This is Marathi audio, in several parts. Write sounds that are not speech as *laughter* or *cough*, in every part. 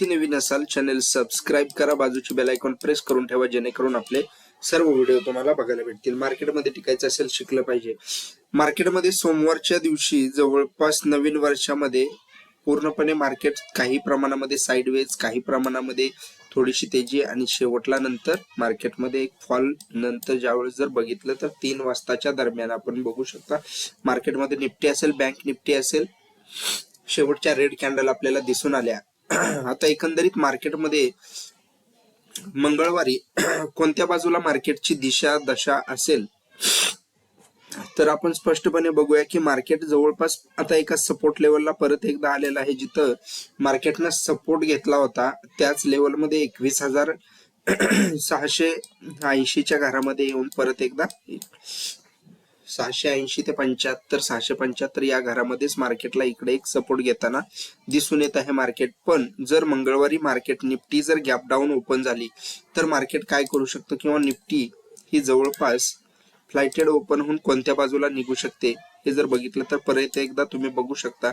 वरती नवीन असाल चॅनल सबस्क्राईब करा बाजूची बेल आयकॉन प्रेस करून ठेवा जेणेकरून आपले सर्व व्हिडिओ तुम्हाला बघायला भेटतील. मार्केटमध्ये टिकायचं असेल शिकलं पाहिजे. मार्केटमध्ये सोमवारच्या दिवशी जवळपास नवीन वर्षामध्ये पूर्णपणे मार्केट काही प्रमाणामध्ये साईडवेज काही प्रमाणामध्ये थोडीशी तेजी आणि शेवटला नंतर मार्केटमध्ये एक फॉल नंतर ज्यावेळेस जर बघितलं तर तीन वाजताच्या दरम्यान आपण बघू शकता. मार्केटमध्ये निफ्टी असेल बँक निफ्टी असेल शेवटच्या रेड कॅन्डल आपल्याला दिसून आल्या. *clears throat* आता एकंदरीत मार्केटमध्ये मंगळवारी *clears throat* कोणत्या बाजूला मार्केटची दिशा दशा असेल? तर आपण स्पष्टपणे बघूया की मार्केट जवळपास आता एका सपोर्ट लेवलला परत एकदा आलेला आहे जिथं मार्केटनं सपोर्ट घेतला होता. त्याच लेवलमध्ये एकवीस हजार *clears throat* सहाशे ऐंशीच्या घरामध्ये येऊन परत एकदा सहाशे ऐंशी ते पंच्याहत्तर सहाशे पंच्याहत्तर या घरामध्येच मार्केटला इकडे एक सपोर्ट घेताना दिसून येत आहे मार्केट. पण जर मंगळवारी मार्केट निफ्टी जर गॅप डाऊन ओपन झाली तर मार्केट काय करू शकतं? किंवा निफ्टी ही जवळपास फ्लायटेड ओपन होऊन कोणत्या बाजूला निघू शकते? हे जर बघितलं तर परत एकदा तुम्ही बघू शकता.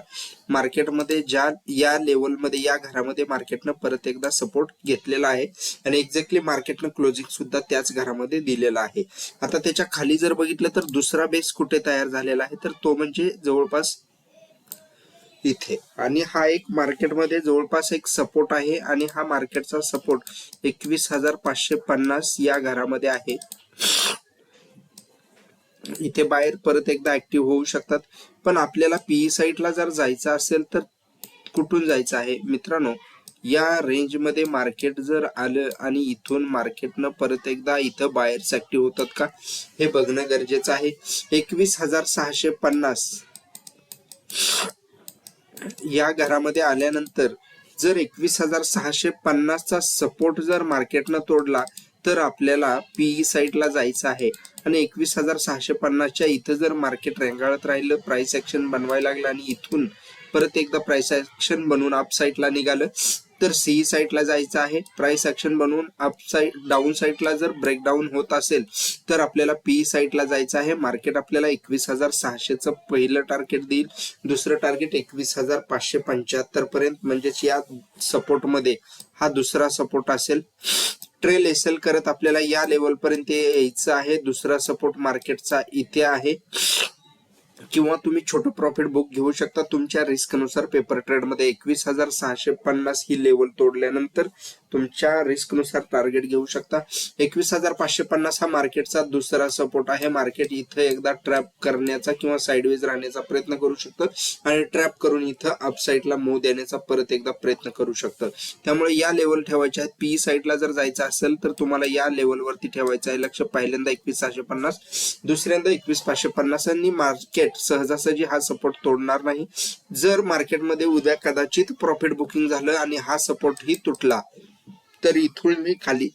मार्केटमध्ये ज्या या लेवलमध्ये या घरामध्ये मार्केटनं परत एकदा सपोर्ट घेतलेला आहे. आणि एक्झॅक्टली मार्केटनं क्लोजिंग सुद्धा त्याच घरामध्ये दिलेला आहे. आता त्याच्याखाली जर बघितलं तर दुसरा बेस कुठे तयार झालेला आहे? तर तो म्हणजे जवळपास इथे. आणि हा एक मार्केटमध्ये जवळपास एक सपोर्ट आहे. आणि हा मार्केटचा सपोर्ट एकवीस हजार पाचशे पन्नास या घरामध्ये आहे. इथे बाहेर परत एकदा ऍक्टिव्ह होऊ शकतात. पण आपल्याला पीई साईटला जर जायचं असेल तर कुठून जायचं आहे? मित्रांनो या रेंजमध्ये मार्केट जर आलं आणि इथून मार्केटनं परत एकदा इथं बाहेर ऍक्टिव्ह होतात का? हे बघणं गरजेचं आहे. एकवीस हजार सहाशे पन्नास या घरामध्ये आल्यानंतर जर एकवीस हजार सहाशे पन्नासचा सपोर्ट जर मार्केटनं तोडला तर आपल्याला पीई साईडला जायचं आहे. आणि एकवीस हजार सहाशे पन्नासच्या इथं जर मार्केट रेंगाळत राहिलं प्राइस ऍक्शन बनवायला लागलं आणि इथून परत एकदा प्राइस ऍक्शन बनवून अप साईडला निघालं तर सी साईडला जायचं आहे. प्राइस ऍक्शन बनवून अप साईड डाऊन साईडला जर ब्रेकडाऊन होत असेल तर आपल्याला पी साईडला जायचं आहे. मार्केट आपल्याला एकवीस हजार सहाशेचं पहिलं टार्गेट देईल. दुसरं टार्गेट एकवीस हजार पाचशे पंच्याहत्तर पर्यंत. म्हणजेच या सपोर्टमध्ये हा दुसरा सपोर्ट असेल. ट्रेल एसेल करत आपल्याला या लेवल पर्यंत यायचं आहे. दुसरा सपोर्ट मार्केटचा इथे आहे. किंवा तुम्ही छोटं प्रॉफिट बुक घेऊ शकता. तुमच्या रिस्कनुसार पेपर ट्रेडमध्ये एकवीस हजार सहाशे पन्नास ही लेवल तोडल्यानंतर तुमच्या रिस्कनुसार टार्गेट घेऊ शकता. एकवीस हजार पाचशे पन्नास हा मार्केटचा दुसरा सपोर्ट आहे. मार्केट इथं एकदा ट्रॅप करण्याचा किंवा साईडवेज राहण्याचा प्रयत्न करू शकतं आणि ट्रॅप करून इथं अपसाईडला मूव देण्याचा परत एकदा प्रयत्न करू शकतं. त्यामुळे या लेवल ठेवायच्या आहेत. पी साईडला जर जायचं असेल तर तुम्हाला या लेवलवरती ठेवायचं आहे. लक्ष पहिल्यांदा एकवीस सहाशे पन्नास दुसऱ्यांदा एकवीस पाचशे पन्नास आणि मार्केट सहजासहजी हा सपोर्ट तोडणार नाही. जर मार्केटमध्ये उद्या कदाचित प्रॉफिट बुकिंग झालं आणि हा सपोर्ट ही तुटला तर इथून मी खाली.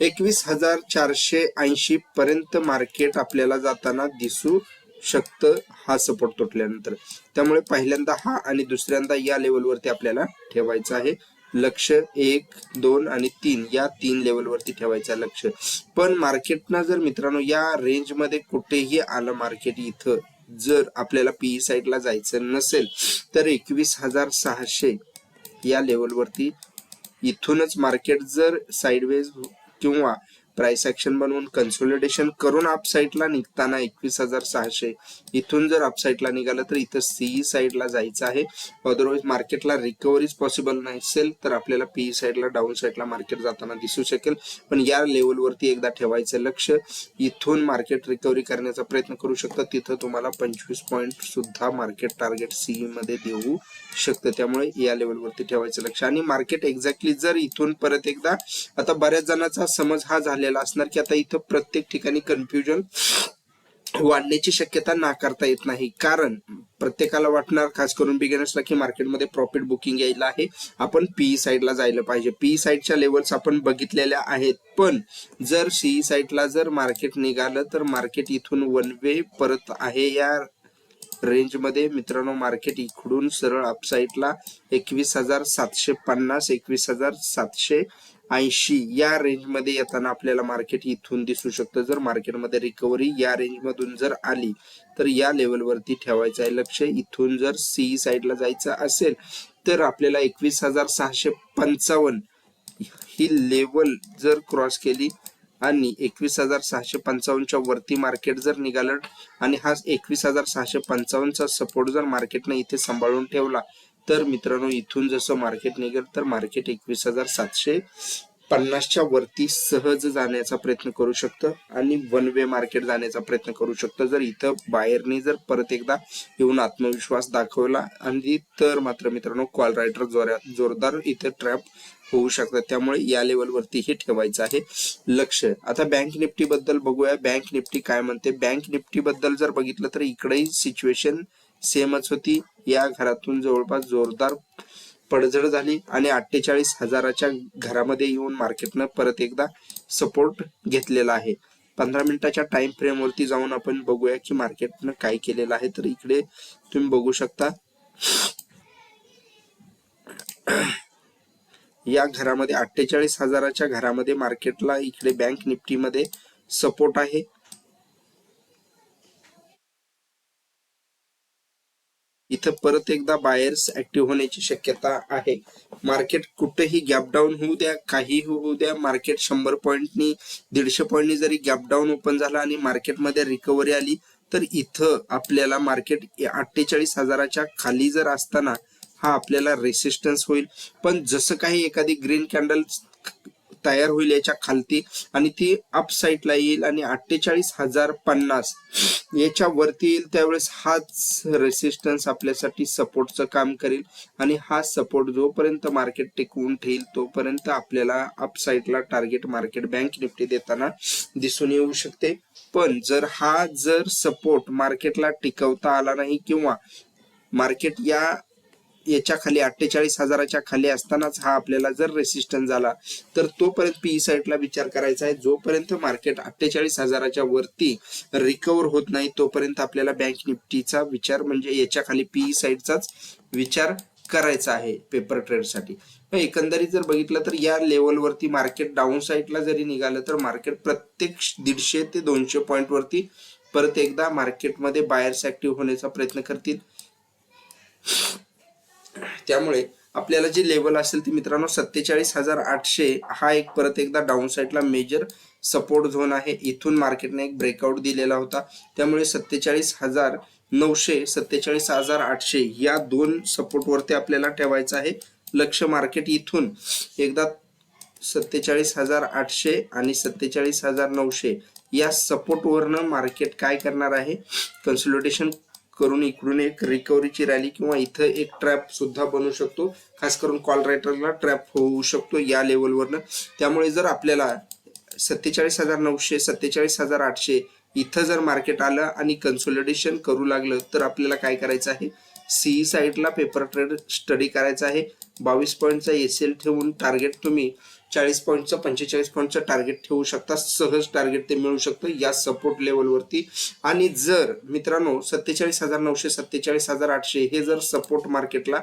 एकवीस हजार चारशे ऐंशी पर्यंत मार्केट आपल्याला जाताना दिसू शकतं हा सपोर्ट तुटल्यानंतर. त्यामुळे पहिल्यांदा हा आणि दुसऱ्यांदा या लेवलवरती आपल्याला ठेवायचा आहे. लक्ष एक दोन आणि तीन या तीन लेवलवरती ठेवायचा लक्ष. पण मार्केटना जर मित्रांनो या रेंजमध्ये कुठेही आलं मार्केट इथं जर आपल्याला पीई साईडला जायचं नसेल तर एकवीस हजार सहाशे या लेवलवरती इथूनच मार्केट जर साईडवेज किंवा प्राइस ऍक्शन बनवून कन्सोलिडेशन करून अपसाईडला निघताना एकवीस हजार सहाशे. इथून जर अपसाईडला निघालं तर इथं सीई साईडला जायचं आहे. अदरवाईज मार्केटला रिकव्हरीज पॉसिबल नसेल तर आपल्याला पीई साईडला डाऊन साईडला मार्केट जाताना दिसू शकेल. पण या लेवलवरती एकदा ठेवायचं लक्ष. इथून मार्केट रिकव्हरी करण्याचा प्रयत्न करू शकतं. तिथं तुम्हाला पंचवीस पॉईंट सुद्धा मार्केट टार्गेट सीई मध्ये देऊ शकतं. त्यामुळे या लेवलवरती ठेवायचं लक्ष. आणि मार्केट एक्झॅक्टली जर इथून परत एकदा आता बऱ्याच जणांचा समज हा झालेला असणार की आता इथं प्रत्येक ठिकाणी कन्फ्युजन वाढण्याची शक्यता नाकारता येत नाही. कारण प्रत्येकाला वाटणार खास करून बिगिनर्सला की मार्केटमध्ये प्रॉफिट बुकिंग यायला आहे. आपण पीई साईडला जायला पाहिजे. पीई साईडच्या लेवल्स आपण बघितलेल्या आहेत. पण जर सीई साईडला जर मार्केट निघालं तर मार्केट इथून वन वे परत आहे या रेंजमध्ये मित्रांनो मार्केट इकडून सरळ अपसाईडला एकवीस हजार सातशे पन्नास एकवीस हजार सातशे ऐंशी या रेंजमध्ये येताना आपल्याला मार्केट इथून दिसू शकतं. जर मार्केटमध्ये रिकव्हरी या रेंजमधून जर आली तर या लेवलवरती ठेवायचं आहे लक्ष. इथून जर सी साईडला जायचं असेल तर आपल्याला एकवीस हजार सहाशे पंचावन्न ही लेवल जर क्रॉस केली आणि एकवीस हजार सहाशे पंचावन्नच्या वरती मार्केट जर निघालं आणि हा एकवीस हजार सहाशे पंचावन्नचा सपोर्ट जर मार्केटने इथे सांभाळून ठेवला तर मित्रांनो इथून जसं मार्केट निघेल तर मार्केट एकवीस हजार सातशे पन्नासच्या वरती सहज जाण्याचा प्रयत्न करू शकतं आणि वन वे मार्केट जाण्याचा प्रयत्न करू शकतं. जर इथं बाहेरने जर परत एकदा येऊन आत्मविश्वास दाखवला आणि तर मात्र मित्रांनो कॉल रायडर जोरदार इथं ट्रॅप होऊ शकतात. त्यामुळे या लेवलवरती हे ठेवायचं आहे लक्ष. आता बँक निफ्टी बद्दल बघूया. बँक निफ्टी काय म्हणते? बँक निफ्टी बद्दल जर बघितलं तर इकडेही सिच्युएशन सेमच होती. या घरातून जवळपास जोरदार पडझड झाली आणि अठ्ठेचाळीस हजाराच्या घरामध्ये येऊन मार्केटनं परत एकदा सपोर्ट घेतलेला आहे. पंधरा मिनिटाच्या टाइम फ्रेम वरती जाऊन आपण बघूया की मार्केटनं काय केलेलं आहे. तर इकडे तुम्ही बघू शकता. या घरामध्ये अठ्ठेचाळीस हजाराच्या घरामध्ये मार्केटला इकडे बँक निफ्टीमध्ये सपोर्ट आहे. इथं परत एकदा बायर्स ऍक्टिव्ह होण्याची शक्यता आहे. मार्केट कुठेही गॅप डाऊन होऊ द्या काही होऊ द्या मार्केट शंभर पॉईंटनी दीडशे पॉईंटनी जरी गॅप डाऊन ओपन झाला आणि मार्केटमध्ये रिकव्हरी आली तर इथं आपल्याला मार्केट अठ्ठेचाळीस हजाराच्या खाली जर असताना हा आपल्याला रेसिस्टन्स होईल. पण जसं काही एखादी ग्रीन कॅन्डल तयार होईल याच्या खालती आणि ती अप साईडला येईल आणि अठ्ठेचाळीस हजार पन्नास याच्या वरती येईल त्यावेळेस हाच रेसिस्टन्स आपल्यासाठी सपोर्टचं काम करेल. आणि हा सपोर्ट जोपर्यंत मार्केट टिकवून ठेईल तोपर्यंत आपल्याला अप साईडला टार्गेट मार्केट बँक निफ्टी देताना दिसून येऊ शकते. पण जर हा जर सपोर्ट मार्केटला टिकवता आला नाही किंवा मार्केट या याच्या खाली अठ्ठेचाळीस हजाराच्या खाली असतानाच हा आपल्याला जर रेसिस्टन्स झाला तर तोपर्यंत पी साईडला विचार करायचा आहे. जोपर्यंत मार्केट अठ्ठेचाळीस हजाराच्या वरती रिकवर होत नाही तोपर्यंत आपल्याला बँक निफ्टीचा विचार म्हणजे याच्या खाली पीई साईडचाच विचार करायचा आहे पेपर ट्रेडसाठी एकंदरीत जर बघितलं तर या लेवलवरती मार्केट डाऊन साईडला जरी निघालं तर मार्केट प्रत्येक दीडशे ते दोनशे पॉईंट वरती परत एकदा मार्केटमध्ये बायर्स ऍक्टिव्ह होण्याचा प्रयत्न करतील. त्यामुळे आपल्याला जे लेवल असेल ते मित्रांनो सत्तेचाळीस हजार आठशे हा एक परत एकदा डाऊन साईडला मेजर सपोर्ट झोन आहे. इथून मार्केटने एक ब्रेकआउट दिलेला होता. त्यामुळे सत्तेचाळीस हजार नऊशे सत्तेचाळीस हजार आठशे या दोन सपोर्टवरती आपल्याला ठेवायचं आहे. लक्ष मार्केट इथून. एकदा सत्तेचाळीस हजार आठशे आणि सत्तेचाळीस हजार नऊशे या सपोर्टवरनं मार्केट काय करणार आहे? कन्सोलिडेशन करून इकडून एक रिकव्हरीची रॅली किंवा इथं एक ट्रॅप सुद्धा बनू शकतो. खास करून कॉल रायटरला ट्रॅप होऊ शकतो या लेवलवरनं त्यामुळे जर आपल्याला सत्तेचाळीस हजार नऊशे सत्तेचाळीस हजार आठशे इथं जर मार्केट आलं आणि कन्सोलिडेशन करू लागलं तर आपल्याला काय करायचं आहे? सी साईडला पेपर ट्रेड स्टडी करायचा आहे. बावीस पॉईंटचा एस एल ठेवून टार्गेट तुम्ही चाळीस पॉईंटचं पंचेचाळीस पॉईंटचं टार्गेट ठेवू शकता. सहज टार्गेट ते मिळू शकतं या सपोर्ट लेवलवरती आणि जर मित्रांनो सत्तेचाळीस हजार नऊशे सत्तेचाळीस हजार आठशे हे जर सपोर्ट मार्केटला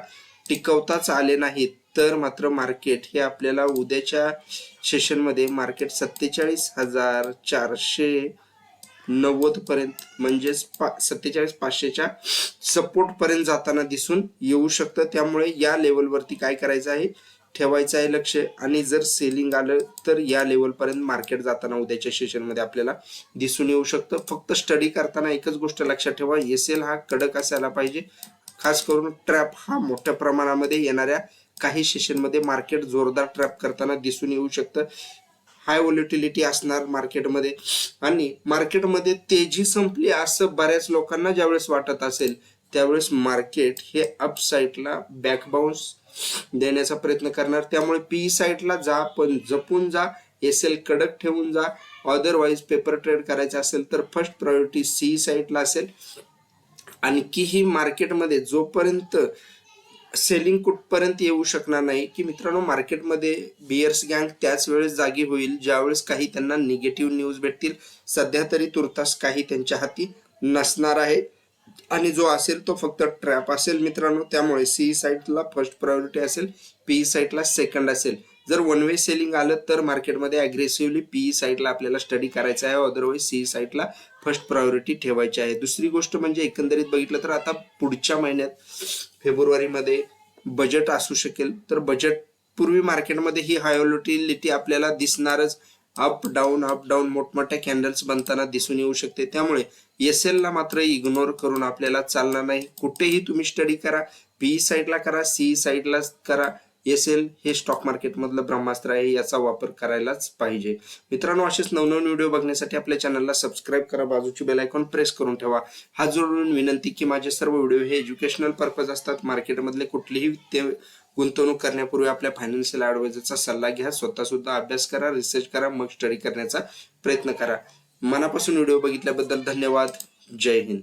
टिकवताच आले नाहीत तर मात्र मार्केट हे आपल्याला उद्याच्या सेशनमध्ये मार्केट सत्तेचाळीस हजार चारशे नव्वद पर्यंत म्हणजेच पा सत्तेचाळीस पाचशेच्या सपोर्ट पर्यंत जाताना दिसून येऊ शकतं. त्यामुळे या लेवलवरती काय करायचं आहे? ठेवायचं आहे लक्ष. आणि जर सेलिंग आलं तर या लेवलपर्यंत मार्केट जाताना उद्याच्या सेशनमध्ये आपल्याला दिसून येऊ शकतं. फक्त स्टडी करताना एकच गोष्ट लक्षात ठेवा. एस एल हा कडक असायला पाहिजे. खास करून ट्रॅप हा मोठ्या प्रमाणामध्ये येणाऱ्या काही सेशनमध्ये मार्केट जोरदार ट्रॅप करताना दिसून येऊ शकतं. हाय व्हॉलिटिलिटी असणार मार्केटमध्ये आणि मार्केटमध्ये तेजी संपली असं बऱ्याच लोकांना ज्यावेळेस वाटत असेल त्यावेळेस मार्केट हे अपसाईटला बॅक देण्याचा प्रयत्न करणार. त्यामुळे पी साईटला जा पण जपून जा एस एल कडक ठेवून जा. अदरवाईज पेपर ट्रेड करायचा असेल तर फर्स्ट प्रायोरिटी सी साईटला असेल. आणखीही मार्केटमध्ये जोपर्यंत सेलिंग कुठपर्यंत येऊ शकणार नाही की मित्रांनो मार्केटमध्ये बियर्स गँग त्याच वेळेस जागी होईल ज्यावेळेस काही त्यांना निगेटिव्ह न्यूज भेटतील. सध्या तरी तुर्तास काही त्यांच्या हाती नसणार आहे. आणि जो असेल तो फक्त ट्रॅप असेल मित्रांनो. त्यामुळे सी साईटला फर्स्ट प्रायोरिटी असेल पी साईटला सेकंड असेल. जर वन वे सेलिंग आलं तर मार्केटमध्ये अग्रेसिव्हली पीई साईटला आपल्याला स्टडी करायचा आहे. अदरवाईज सी साईटला फर्स्ट प्रायोरिटी ठेवायची आहे. दुसरी गोष्ट म्हणजे एकंदरीत बघितलं तर आता पुढच्या महिन्यात फेब्रुवारीमध्ये बजेट असू शकेल. तर बजेट पूर्वी मार्केटमध्ये ही हायोलिटिलिटी आपल्याला दिसणारच. अप डाऊन अप डाऊन मोठमोठ्या कॅन्डल्स बनताना दिसून येऊ शकते. त्यामुळे एस ला मात्र इग्नोर करून आपल्याला चालणार नाही. कुठेही तुम्ही स्टडी करा. पी साईडला करा सी साईडला करा. एस एल हे स्टॉक मार्केट मधलं ब्रह्मास्त्र आहे याचा वापर करायलाच पाहिजे. मित्रांनो असेच नवनवीन व्हिडिओ बघण्यासाठी आपल्या चॅनलला सबस्क्राईब करा. बाजूची बेल आयकॉन प्रेस करून ठेवा. हा जोडून विनंती की माझे सर्व व्हिडिओ हे एज्युकेशनल पर्पज असतात. मार्केटमधले कुठलेही ते गुंतवणूक करण्यापूर्वी आपल्या फायनान्शियल ॲडवायझरचा सल्ला घ्या. स्वतः सुद्धा अभ्यास करा रिसर्च करा मग स्टडी करण्याचा प्रयत्न करा. मनापासून व्हिडिओ बघितल्याबद्दल धन्यवाद. जय हिंद.